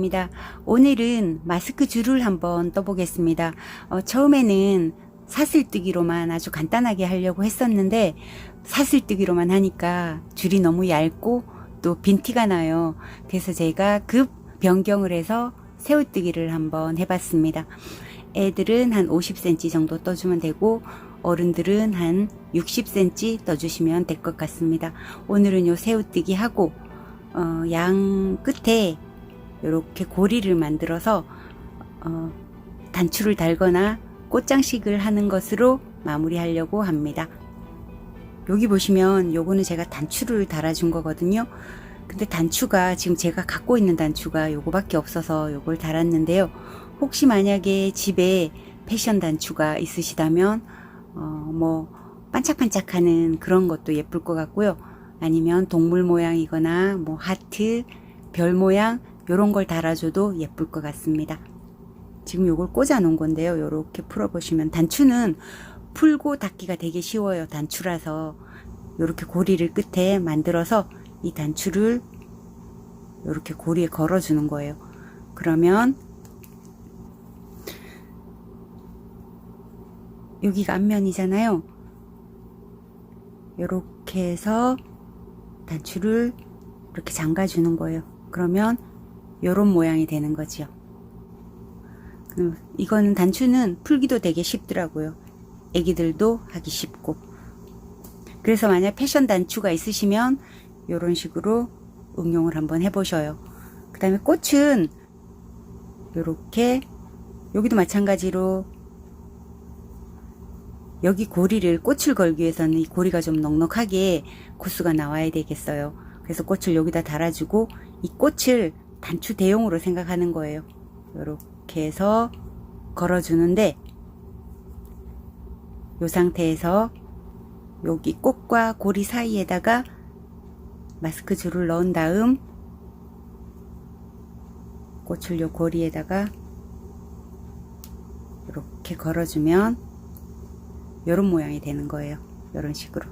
나무사랑입니다. 오늘은 마스크 줄을 한번 떠보겠습니다. 어, 처음에는 사슬뜨기로만 아주 간단하게 하려고 했었는데 사슬뜨기로만 하니까 줄이 너무 얇고 또 빈티가 나요. 그래서 제가 급 변경을 해서 새우뜨기를 한번 해봤습니다. 애들은 한 50cm 정도 떠주면 되고 어른들은 한 60cm 떠주시면 될 것 같습니다. 오늘은 요 새우뜨기 하고 어, 양 끝에 이렇게 고리를 만들어서 어, 단추를 달거나 꽃장식을 하는 것으로 마무리하려고 합니다. 여기 보시면 요거는 제가 단추를 달아준 거거든요. 근데 단추가 지금 제가 갖고 있는 단추가 요거밖에 없어서 요걸 달았는데요. 혹시 만약에 집에 패션 단추가 있으시다면 어, 뭐 반짝반짝하는 그런 것도 예쁠 것 같고요. 아니면 동물 모양이거나 뭐 하트, 별 모양 요런 걸 달아줘도 예쁠 것 같습니다. 지금 요걸 꽂아 놓은 건데요. 요렇게 풀어보시면 단추는 풀고 닫기가 되게 쉬워요. 단추라서 요렇게 고리를 끝에 만들어서 이 단추를 요렇게 고리에 걸어주는 거예요. 그러면 여기가 앞면이잖아요. 요렇게 해서 단추를 이렇게 잠가주는 거예요. 그러면 요런 모양이 되는 거지요. 음, 이거는 단추는 풀기도 되게 쉽더라고요. 애기들도 하기 쉽고. 그래서 만약 패션 단추가 있으시면 요런 식으로 응용을 한번 해보셔요. 그 다음에 꽃은 요렇게 여기도 마찬가지로 여기 고리를 꽃을 걸기 위해서는 이 고리가 좀 넉넉하게 코스가 나와야 되겠어요. 그래서 꽃을 여기다 달아주고 이 꽃을 단추 대용으로 생각하는 거예요. 이렇게 해서 걸어주는데 이 상태에서 여기 꽃과 고리 사이에다가 마스크 줄을 넣은 다음 꽃을 요 고리에다가 이렇게 걸어주면 이런 모양이 되는 거예요. 이런 식으로.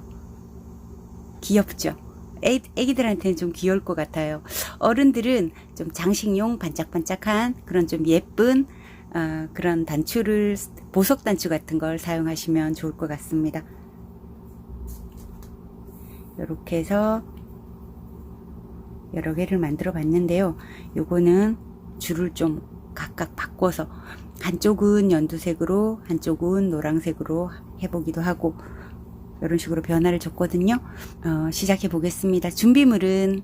귀엽죠? 애, 애기들한테는 좀 귀여울 것 같아요. 어른들은 좀 장식용 반짝반짝한 그런 좀 예쁜 어, 그런 단추를 보석 단추 같은 걸 사용하시면 좋을 것 같습니다. 이렇게 해서 여러 개를 만들어 봤는데요. 요거는 줄을 좀 각각 바꿔서 한쪽은 연두색으로 한쪽은 노란색으로 해보기도 하고 이런 식으로 변화를 줬거든요. 어, 시작해 보겠습니다. 준비물은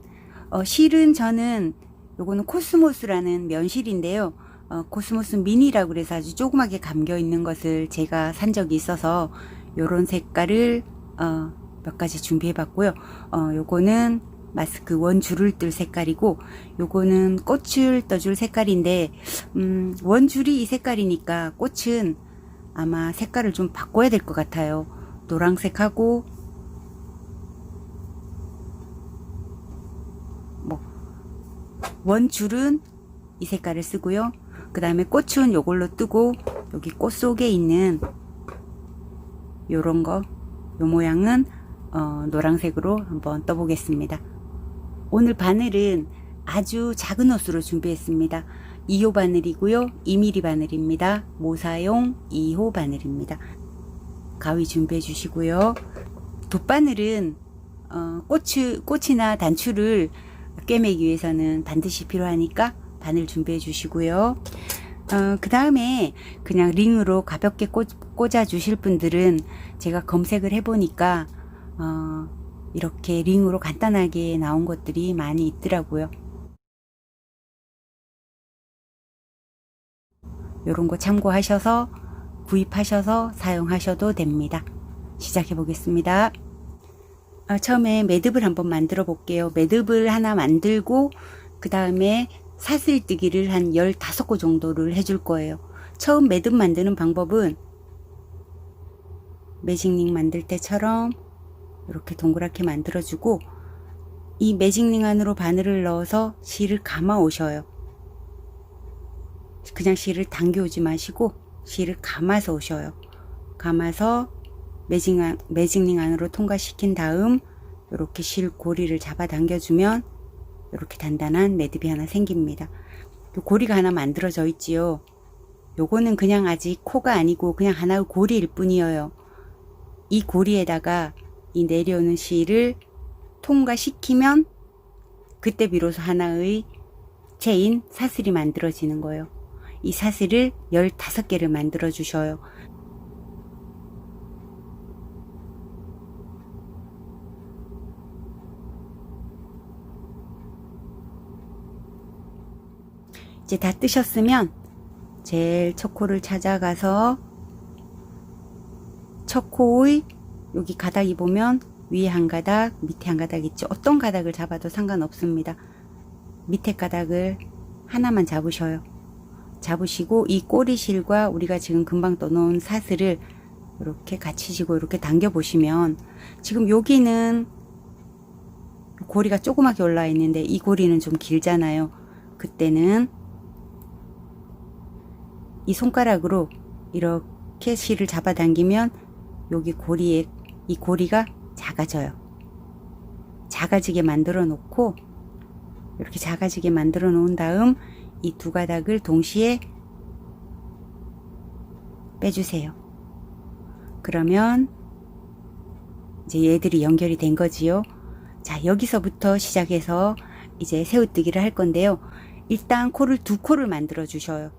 어, 실은 저는 요거는 코스모스라는 면실인데요. 어, 코스모스 미니라고 그래서 아주 조그맣게 감겨 있는 것을 제가 산 적이 있어서 요런 색깔을 어, 몇 가지 준비해 봤고요. 어, 요거는 마스크 원 줄을 뜰 색깔이고 요거는 꽃을 떠줄 색깔인데 음, 원 줄이 이 색깔이니까 꽃은 아마 색깔을 좀 바꿔야 될 것 같아요. 노란색하고 뭐 원줄은 이 색깔을 쓰고요. 그 다음에 꽃은 요걸로 뜨고 여기 꽃 속에 있는 요런 거 요 모양은 어, 노란색으로 한번 떠 보겠습니다. 오늘 바늘은 아주 작은 옷으로 준비했습니다. 2호 바늘이고요. 2mm 바늘입니다. 모사용 2호 바늘입니다. 가위 준비해 주시고요. 돗바늘은 어, 꽃이, 꽃이나 단추를 꿰매기 위해서는 반드시 필요하니까 바늘 준비해 주시고요. 어, 그 다음에 그냥 링으로 가볍게 꽂, 꽂아 주실 분들은 제가 검색을 해보니까 어, 이렇게 링으로 간단하게 나온 것들이 많이 있더라고요. 이런 거 참고하셔서 구입하셔서 사용하셔도 됩니다. 시작해 보겠습니다. 아, 처음에 매듭을 한번 만들어 볼게요. 매듭을 하나 만들고 그 다음에 사슬뜨기를 한 15곳 정도를 해줄 거예요. 처음 매듭 만드는 방법은 매직링 만들 때처럼 이렇게 동그랗게 만들어주고 이 매직링 안으로 바늘을 넣어서 실을 감아 오셔요. 그냥 실을 당겨 오지 마시고 실을 감아서 오셔요. 감아서 매직 안, 매직링 안으로 통과시킨 다음 이렇게 실 고리를 잡아 당겨주면 이렇게 단단한 매듭이 하나 생깁니다. 요 고리가 하나 만들어져 있지요. 요거는 그냥 아직 코가 아니고 그냥 하나의 고리일 뿐이에요. 이 고리에다가 이 내려오는 실을 통과시키면 그때 비로소 하나의 체인 사슬이 만들어지는 거예요. 이 사슬을 15개를 만들어 주셔요. 이제 다 뜨셨으면 제일 첫 코를 찾아가서 첫 코의 여기 가닥이 보면 위에 한 가닥, 밑에 한 가닥 있죠. 어떤 가닥을 잡아도 상관없습니다. 밑에 가닥을 하나만 잡으셔요. 잡으시고 이 꼬리실과 우리가 지금 금방 떠놓은 사슬을 이렇게 같이 지고 이렇게 당겨 보시면 지금 여기는 고리가 조그맣게 올라와 있는데 이 고리는 좀 길잖아요. 그때는 이 손가락으로 이렇게 실을 잡아당기면 여기 고리에 이 고리가 작아져요. 작아지게 만들어 놓고 이렇게 작아지게 만들어 놓은 다음 이 두 가닥을 동시에 빼주세요. 그러면 이제 얘들이 연결이 된 거지요. 자, 여기서부터 시작해서 이제 새우뜨기를 할 건데요. 일단 코를 두 코를 만들어 주셔요.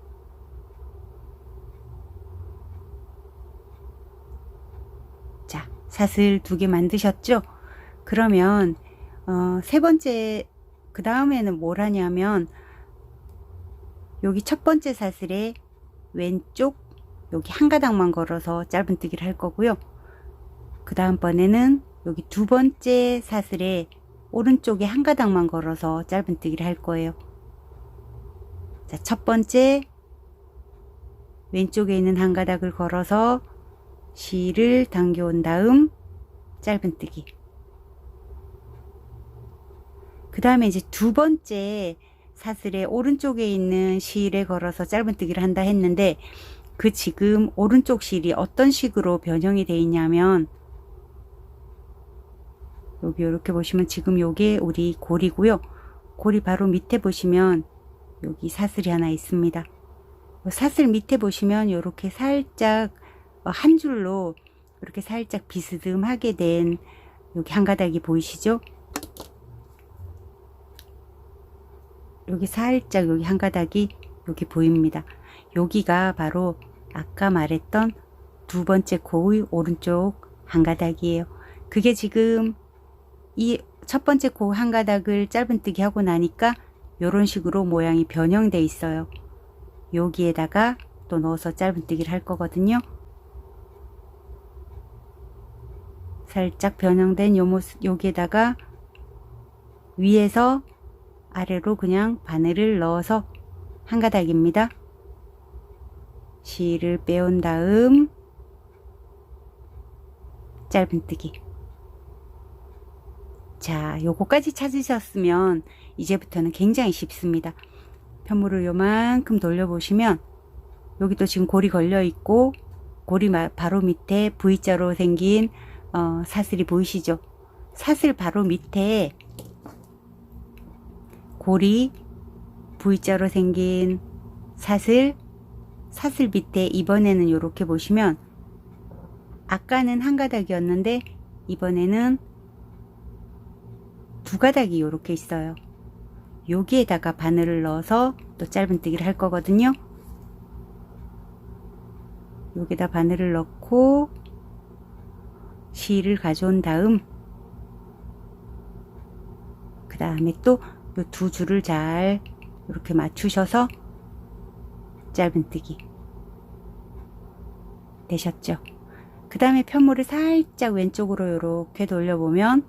자, 사슬 두 개 만드셨죠? 그러면 어, 세 번째 그 다음에는 뭘 하냐면 여기 첫 번째 사슬에 왼쪽 여기 한 가닥만 걸어서 짧은뜨기를 할 거고요. 그 다음번에는 여기 두 번째 사슬에 오른쪽에 한 가닥만 걸어서 짧은뜨기를 할 거예요. 자, 첫 번째 왼쪽에 있는 한 가닥을 걸어서 실을 당겨온 다음 짧은뜨기. 그 다음에 이제 두 번째 사슬의 오른쪽에 있는 실에 걸어서 짧은뜨기를 한다 했는데 그 지금 오른쪽 실이 어떤 식으로 변형이 되어 있냐면 여기 이렇게 보시면 지금 요게 우리 고리고요. 고리 바로 밑에 보시면 여기 사슬이 하나 있습니다. 사슬 밑에 보시면 이렇게 살짝 한 줄로 이렇게 살짝 비스듬하게 된 여기 한 가닥이 보이시죠? 여기 살짝 여기 한 가닥이 여기 보입니다. 여기가 바로 아까 말했던 두 번째 코의 오른쪽 한 가닥이에요. 그게 지금 이 첫 번째 코 한 가닥을 짧은뜨기 하고 나니까 이런 식으로 모양이 변형돼 있어요. 여기에다가 또 넣어서 짧은뜨기를 할 거거든요. 살짝 변형된 요 모습 여기에다가 위에서 아래로 그냥 바늘을 넣어서 한 가닥입니다. 실을 빼온 다음 짧은뜨기 자 요거까지 찾으셨으면 이제부터는 굉장히 쉽습니다. 편물을 요만큼 돌려보시면 여기도 지금 고리 걸려 있고 고리 바로 밑에 V자로 생긴 어, 사슬이 보이시죠? 사슬 바로 밑에 고리 V자로 생긴 사슬 사슬 밑에 이번에는 이렇게 보시면 아까는 한 가닥이었는데 이번에는 두 가닥이 이렇게 있어요. 여기에다가 바늘을 넣어서 또 짧은뜨기를 할 거거든요. 여기다 바늘을 넣고 실을 가져온 다음 그 다음에 또이 두 줄을 잘 이렇게 맞추셔서 짧은뜨기 되셨죠? 그 다음에 편물을 살짝 왼쪽으로 이렇게 돌려보면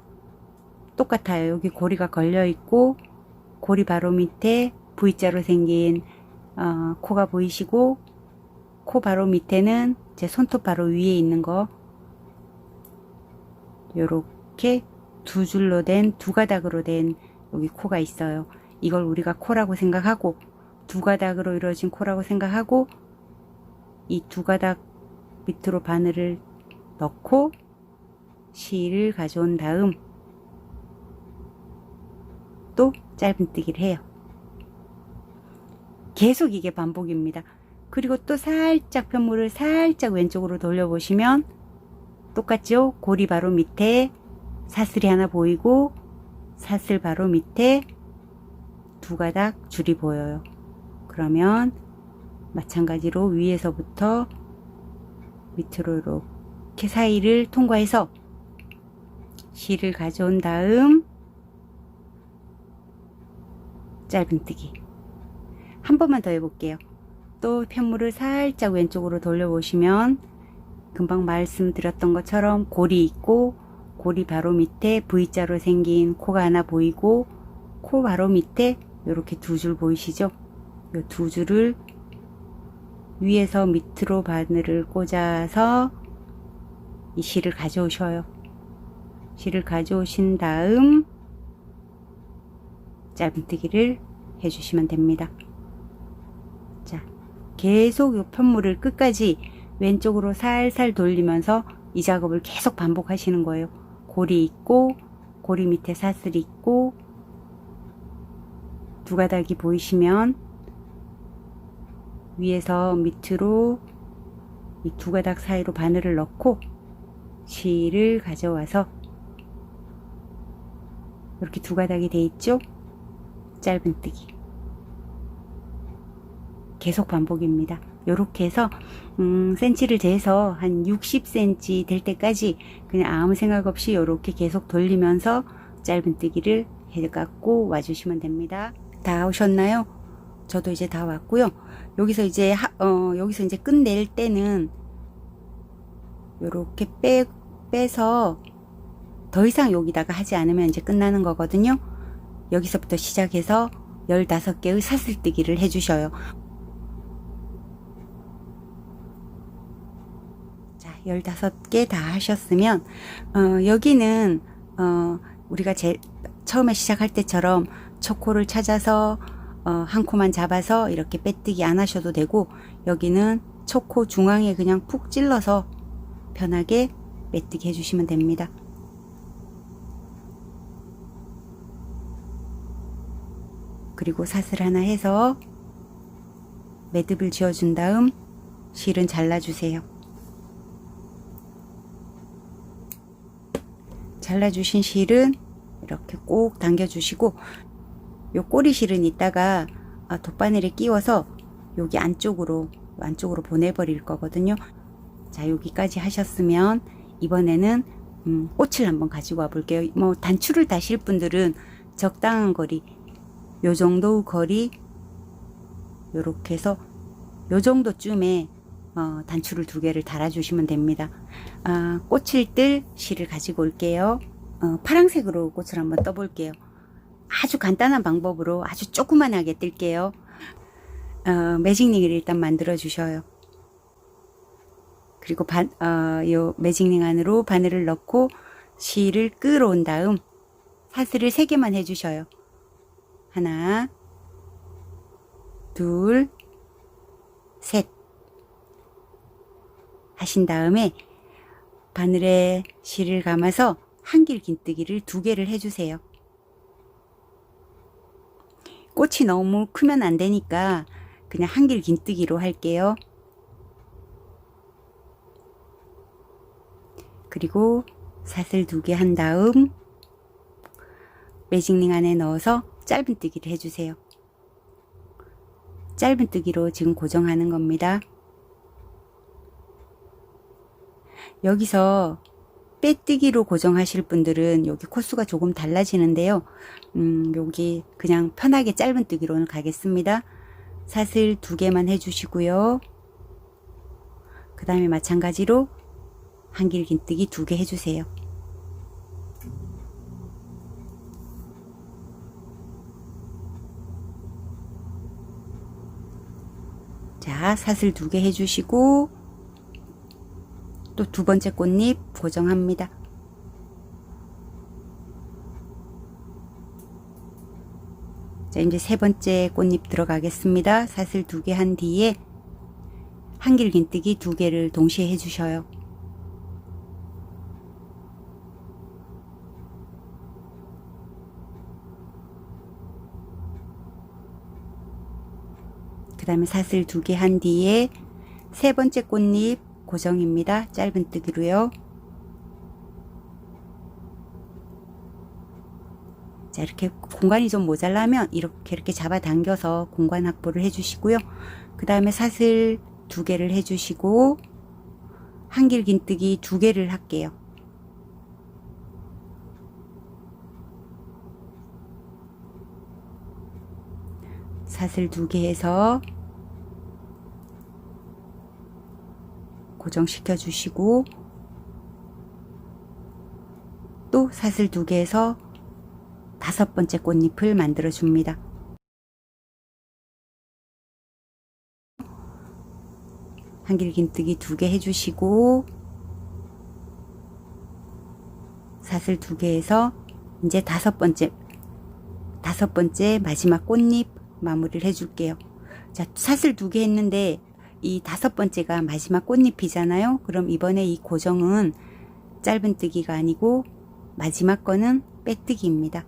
똑같아요. 여기 고리가 걸려 있고 고리 바로 밑에 V자로 생긴 어, 코가 보이시고 코 바로 밑에는 제 손톱 바로 위에 있는 거 요렇게 두 줄로 된 두 가닥으로 된 여기 코가 있어요. 이걸 우리가 코라고 생각하고 두 가닥으로 이루어진 코라고 생각하고 이 두 가닥 밑으로 바늘을 넣고 실을 가져온 다음 또 짧은뜨기를 해요. 계속 이게 반복입니다. 그리고 또 살짝 편물을 살짝 왼쪽으로 돌려보시면 똑같죠? 고리 바로 밑에 사슬이 하나 보이고 사슬 바로 밑에 두 가닥 줄이 보여요. 그러면 마찬가지로 위에서부터 밑으로 이렇게 사이를 통과해서 실을 가져온 다음 짧은뜨기 한 번만 더 해볼게요. 또 편물을 살짝 왼쪽으로 돌려보시면 금방 말씀드렸던 것처럼 골이 있고 골이 바로 밑에 V자로 생긴 코가 하나 보이고 코 바로 밑에 이렇게 두 줄 보이시죠? 이 두 줄을 위에서 밑으로 바늘을 꽂아서 이 실을 가져오셔요. 실을 가져오신 다음 짧은뜨기를 해주시면 됩니다. 자, 계속 이 편물을 끝까지 왼쪽으로 살살 돌리면서 이 작업을 계속 반복하시는 거예요. 고리 있고 고리 밑에 사슬 있고 두 가닥이 보이시면 위에서 밑으로 이 두 가닥 사이로 바늘을 넣고 실을 가져와서 이렇게 두 가닥이 돼 있죠? 짧은뜨기 계속 반복입니다. 이렇게 해서 음, 센치를 재서 한 60cm 될 때까지 그냥 아무 생각 없이 이렇게 계속 돌리면서 짧은뜨기를 해갖고 와주시면 됩니다. 다 오셨나요? 저도 이제 다 왔고요. 여기서 이제 하, 어, 여기서 이제 끝낼 때는 이렇게 빼 빼서 더 이상 여기다가 하지 않으면 이제 끝나는 거거든요. 여기서부터 시작해서 15개의 사슬뜨기를 해주셔요. 15개 다 하셨으면, 어, 여기는, 어, 우리가 제, 처음에 시작할 때처럼 초코를 찾아서, 어, 한 코만 잡아서 이렇게 빼뜨기 안 하셔도 되고, 여기는 초코 중앙에 그냥 푹 찔러서 편하게 빼뜨기 해주시면 됩니다. 그리고 사슬 하나 해서 매듭을 지어준 다음 실은 잘라주세요. 잘라주신 실은 이렇게 꼭 당겨주시고 요 꼬리 실은 이따가 아, 돗바늘에 끼워서 여기 안쪽으로 안쪽으로 보내버릴 거거든요. 자 여기까지 하셨으면 이번에는 음, 꽃을 한번 가지고 와 볼게요. 뭐 단추를 다실 분들은 적당한 거리 요 정도 거리 요렇게 해서 요 정도쯤에 어, 단추를 두 개를 달아주시면 됩니다. 아, 꽃을 뜰 실을 가지고 올게요. 어, 파란색으로 꽃을 한번 떠볼게요. 아주 간단한 방법으로 아주 조그만하게 뜰게요. 어, 매직링을 일단 만들어 주셔요. 그리고 반, 어, 요 매직링 안으로 바늘을 넣고 실을 끌어온 다음 사슬을 3개만 해주셔요. 하나, 둘, 셋. 하신 다음에 바늘에 실을 감아서 한길 긴뜨기를 두 개를 해주세요. 꽃이 너무 크면 안 되니까 그냥 한길 긴뜨기로 할게요. 그리고 사슬 두 개 한 다음 매직링 안에 넣어서 짧은뜨기를 해주세요. 짧은뜨기로 지금 고정하는 겁니다. 여기서 빼뜨기로 고정하실 분들은 여기 코수가 조금 달라지는데요. 음, 여기 그냥 편하게 짧은 뜨기로는 가겠습니다. 사슬 두 개만 해주시고요. 그 다음에 마찬가지로 한길 긴뜨기 두 개 해주세요. 자, 사슬 두 개 해주시고 또 두 번째 꽃잎 고정합니다. 자, 이제 세 번째 꽃잎 들어가겠습니다. 사슬 두 개 한 뒤에 한길긴뜨기 두 개를 동시에 해주셔요. 그 다음에 사슬 두 개 한 뒤에 세 번째 꽃잎 고정입니다. 짧은 뜨기로요. 자, 이렇게 공간이 좀 모자라면 이렇게 이렇게 잡아당겨서 공간 확보를 해주시고요. 그 다음에 사슬 두 개를 해주시고 한길 긴뜨기 두 개를 할게요. 사슬 두 개 해서 고정시켜 주시고 또 사슬 두개 해서 다섯 번째 꽃잎을 만들어 줍니다. 한길 긴뜨기 두개 해주시고 사슬 두개 해서 이제 다섯 번째 다섯 번째 마지막 꽃잎 마무리를 해줄게요. 자 사슬 두개 했는데 이 다섯 번째가 마지막 꽃잎이잖아요. 그럼 이번에 이 고정은 짧은 뜨기가 아니고 마지막 거는 빼뜨기입니다.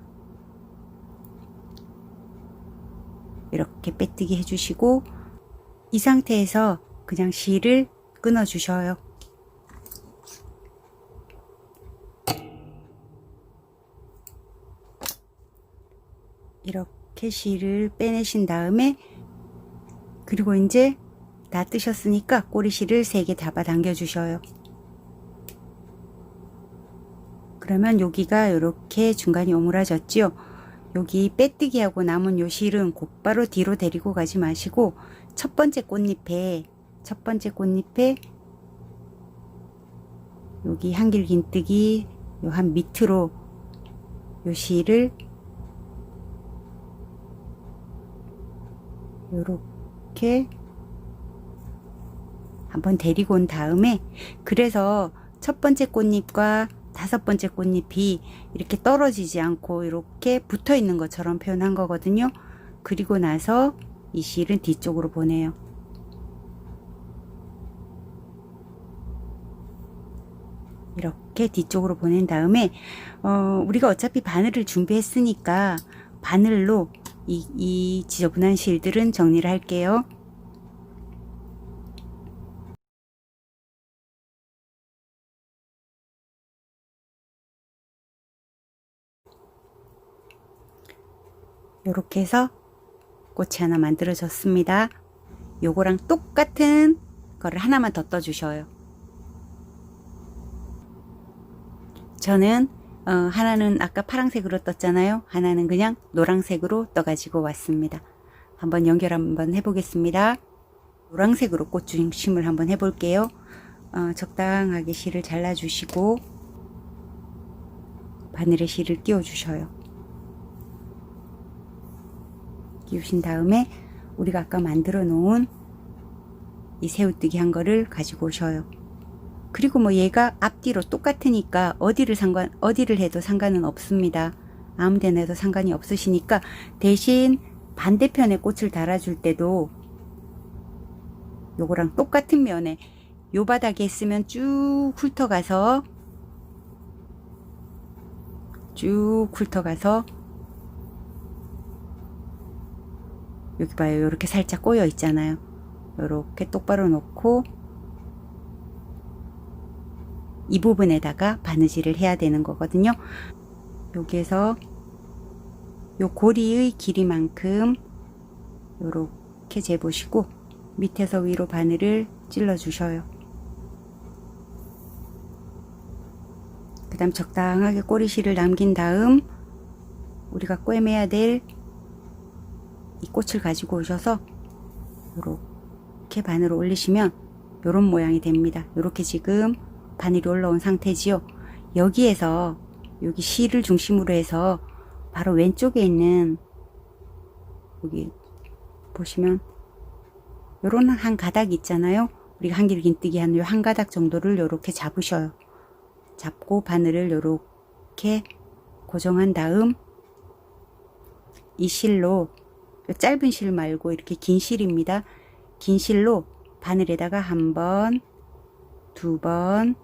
이렇게 빼뜨기 해주시고 이 상태에서 그냥 실을 끊어 주셔요. 이렇게 실을 빼내신 다음에 그리고 이제 다 뜨셨으니까 꼬리실을 3개 잡아 당겨 주셔요. 그러면 여기가 이렇게 중간이 오므라졌죠. 여기 빼뜨기하고 남은 요 실은 곧바로 뒤로 데리고 가지 마시고 첫 번째 꽃잎에 첫 번째 꽃잎에 여기 한길 긴뜨기 요 한 밑으로 요 실을 요렇게 한번 데리고 온 다음에 그래서 첫 번째 꽃잎과 다섯 번째 꽃잎이 이렇게 떨어지지 않고 이렇게 붙어 있는 것처럼 표현한 거거든요. 그리고 나서 이 실은 뒤쪽으로 보내요. 이렇게 뒤쪽으로 보낸 다음에 어, 우리가 어차피 바늘을 준비했으니까 바늘로 이, 이 지저분한 실들은 정리를 할게요. 이렇게 해서 꽃이 하나 만들어졌습니다. 요거랑 똑같은 거를 하나만 더 떠주셔요. 저는 어, 하나는 아까 파랑색으로 떴잖아요. 하나는 그냥 노랑색으로 떠가지고 왔습니다. 한번 연결 한번 해보겠습니다. 노랑색으로 꽃 중심을 한번 해볼게요. 어, 적당하게 실을 잘라주시고 바늘에 실을 끼워주셔요. 끼우신 다음에 우리가 아까 만들어 놓은 이 새우뜨기 한 거를 가지고 오셔요. 그리고 뭐 얘가 앞뒤로 똑같으니까 어디를 상관 어디를 해도 상관은 없습니다. 아무 데나 해도 상관이 없으시니까 대신 반대편에 꽃을 달아줄 때도 요거랑 똑같은 면에 요 바닥에 있으면 쭉 훑어가서 쭉 훑어가서 여기 봐요. 이렇게 살짝 꼬여 있잖아요. 이렇게 똑바로 놓고 이 부분에다가 바느질을 해야 되는 거거든요. 여기에서 요 고리의 길이만큼 이렇게 재보시고 밑에서 위로 바늘을 찔러 주셔요. 그 다음 적당하게 꼬리실을 남긴 다음 우리가 꿰매야 될 이 꽃을 가지고 오셔서 이렇게 바늘을 올리시면 이런 모양이 됩니다. 이렇게 지금 바늘이 올라온 상태지요. 여기에서 여기 실을 중심으로 해서 바로 왼쪽에 있는 여기 보시면 요런 한 가닥 있잖아요. 우리가 한길 긴뜨기 한요한 가닥 정도를 요렇게 잡으셔요. 잡고 바늘을 요렇게 고정한 다음 이 실로 짧은 실 말고 이렇게 긴 실입니다. 긴 실로 바늘에다가 한 번, 두 번,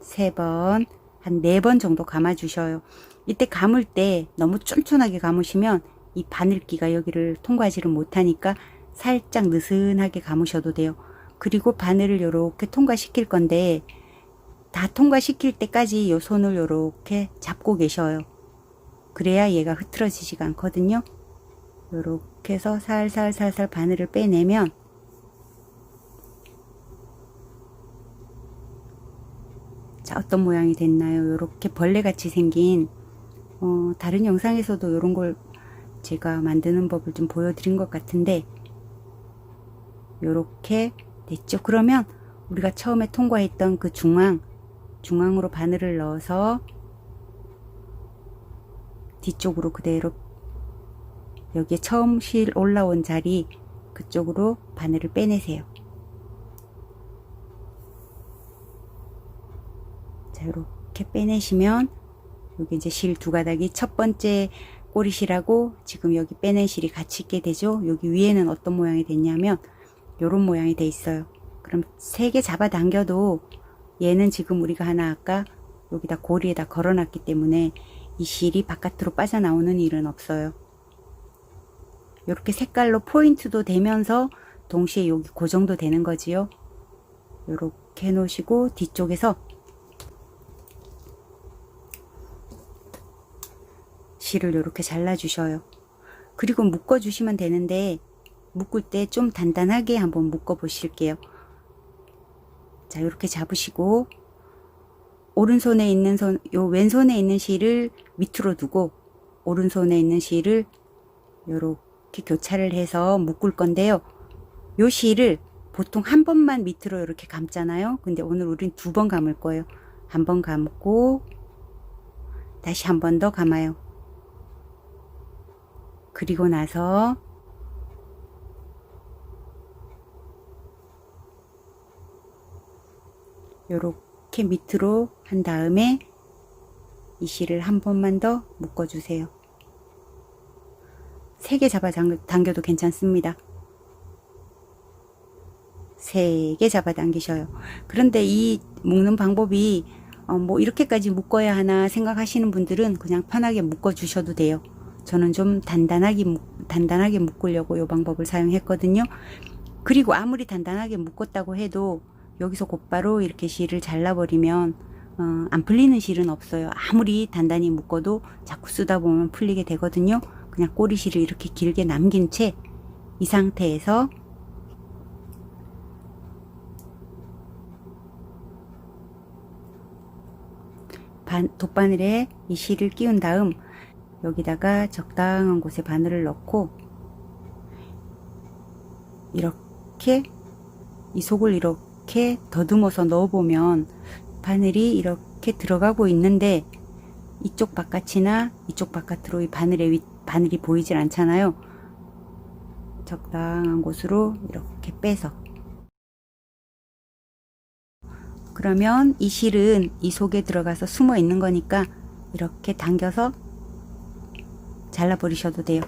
세 번, 한 네 번 정도 감아 주셔요. 이때 감을 때 너무 쫀쫀하게 감으시면 이 바늘기가 여기를 통과하지를 못하니까 살짝 느슨하게 감으셔도 돼요. 그리고 바늘을 요렇게 통과시킬 건데 다 통과시킬 때까지 요 손을 요렇게 잡고 계셔요. 그래야 얘가 흐트러지지가 않거든요. 요렇게 해서 살살살살 바늘을 빼내면 자 어떤 모양이 됐나요? 요렇게 벌레같이 생긴 어, 다른 영상에서도 이런 걸 제가 만드는 법을 좀 보여드린 것 같은데 요렇게 됐죠. 그러면 우리가 처음에 통과했던 그 중앙 중앙으로 바늘을 넣어서 뒤쪽으로 그대로 여기에 처음 실 올라온 자리 그쪽으로 바늘을 빼내세요. 자, 이렇게 빼내시면 여기 이제 실 두 가닥이 첫 번째 꼬리실하고 지금 여기 빼낸 실이 같이 있게 되죠. 여기 위에는 어떤 모양이 됐냐면 요런 모양이 돼 있어요. 그럼 세 개 잡아 당겨도 얘는 지금 우리가 하나 아까 여기다 고리에다 걸어놨기 때문에 이 실이 바깥으로 빠져나오는 일은 없어요. 이렇게 색깔로 포인트도 되면서 동시에 여기 고정도 되는 거지요. 이렇게 해놓으시고 뒤쪽에서 실을 이렇게 잘라주셔요. 그리고 묶어주시면 되는데 묶을 때 좀 단단하게 한번 묶어 보실게요. 자, 이렇게 잡으시고 오른손에 있는 손, 요 왼손에 있는 실을 밑으로 두고 오른손에 있는 실을 요렇게 교차를 해서 묶을 건데요. 요 실을 보통 한 번만 밑으로 이렇게 감잖아요. 근데 오늘 우린 두 번 감을 거예요. 한 번 감고 다시 한 번 더 감아요. 그리고 나서 요렇게 밑으로 한 다음에 이 실을 한 번만 더 묶어 주세요. 세개 잡아 당겨도 괜찮습니다. 세개 잡아 당기셔요. 그런데 이 묶는 방법이 어, 뭐 이렇게까지 묶어야 하나 생각하시는 분들은 그냥 편하게 묶어 주셔도 돼요. 저는 좀 단단하게 묶, 단단하게 묶으려고 이 방법을 사용했거든요. 그리고 아무리 단단하게 묶었다고 해도 여기서 곧바로 이렇게 실을 잘라버리면 어, 안 풀리는 실은 없어요. 아무리 단단히 묶어도 자꾸 쓰다 보면 풀리게 되거든요. 그냥 꼬리실을 이렇게 길게 남긴 채 이 상태에서 반, 돗바늘에 이 실을 끼운 다음 여기다가 적당한 곳에 바늘을 넣고 이렇게 이 속을 이렇게 더듬어서 넣어보면 바늘이 이렇게 들어가고 있는데 이쪽 바깥이나 이쪽 바깥으로 이 바늘의 윗, 바늘이 보이질 않잖아요. 적당한 곳으로 이렇게 빼서 그러면 이 실은 이 속에 들어가서 숨어 있는 거니까 이렇게 당겨서 잘라버리셔도 돼요.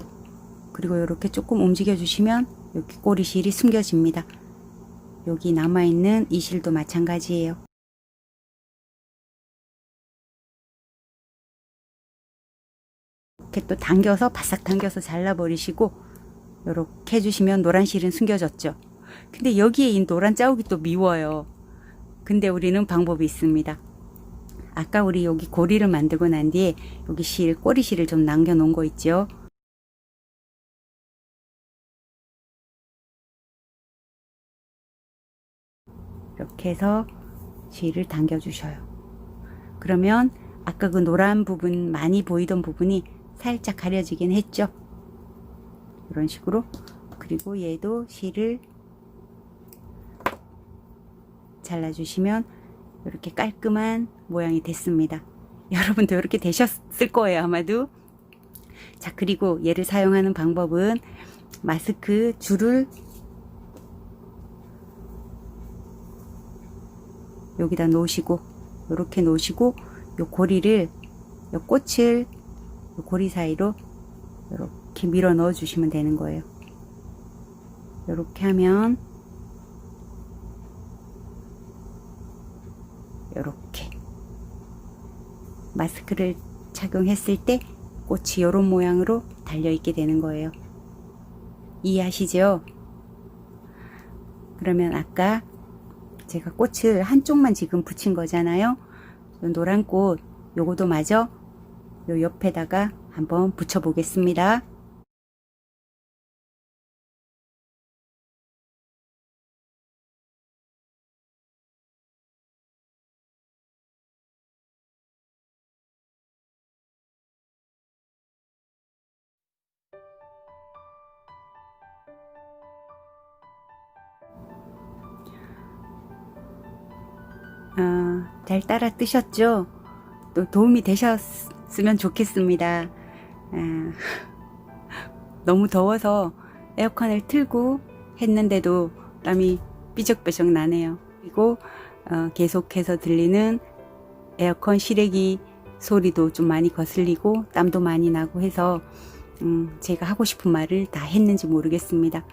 그리고 이렇게 조금 움직여 주시면 여기 꼬리실이 숨겨집니다. 여기 남아있는 이 실도 마찬가지예요. 이렇게 또 당겨서 바싹 당겨서 잘라버리시고 이렇게 해주시면 노란 실은 숨겨졌죠. 근데 여기에 이 노란 자국이 또 미워요. 근데 우리는 방법이 있습니다. 아까 우리 여기 고리를 만들고 난 뒤에 여기 실, 꼬리 실을 좀 남겨 놓은 거 있죠. 이렇게 해서 실을 당겨 주셔요. 그러면 아까 그 노란 부분 많이 보이던 부분이 살짝 가려지긴 했죠. 이런 식으로 그리고 얘도 실을 잘라주시면 이렇게 깔끔한 모양이 됐습니다. 여러분도 이렇게 되셨을 거예요 아마도 자 그리고 얘를 사용하는 방법은 마스크 줄을 여기다 놓으시고 이렇게 놓으시고 요 고리를 요 꽃을 요 고리 사이로 이렇게 밀어 넣어 주시면 되는 거예요 이렇게 하면 이렇게 마스크를 착용했을 때 꽃이 이런 모양으로 달려 있게 되는 거예요. 이해하시죠? 그러면 아까 제가 꽃을 한쪽만 지금 붙인 거잖아요. 요 노란 꽃 요거도 마저 요 옆에다가 한번 붙여 보겠습니다. 어, 잘 따라 뜨셨죠? 또 도움이 되셨 으면 좋겠습니다. 아, 너무 더워서 에어컨을 틀고 했는데도 땀이 삐적삐적 나네요. 그리고 어, 계속해서 들리는 에어컨 실외기 소리도 좀 많이 거슬리고 땀도 많이 나고 해서 음, 제가 하고 싶은 말을 다 했는지 모르겠습니다.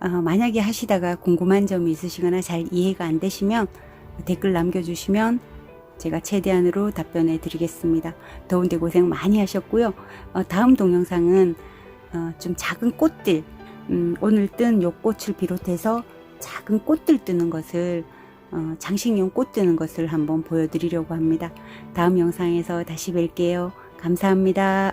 어, 만약에 하시다가 궁금한 점이 있으시거나 잘 이해가 안 되시면 댓글 남겨주시면 제가 최대한으로 답변해 드리겠습니다. 더운데 고생 많이 하셨고요. 어, 다음 동영상은 어, 좀 작은 꽃들, 음, 오늘 뜬 요 꽃을 비롯해서 작은 꽃들 뜨는 것을 어, 장식용 꽃 뜨는 것을 한번 보여드리려고 합니다. 다음 영상에서 다시 뵐게요. 감사합니다.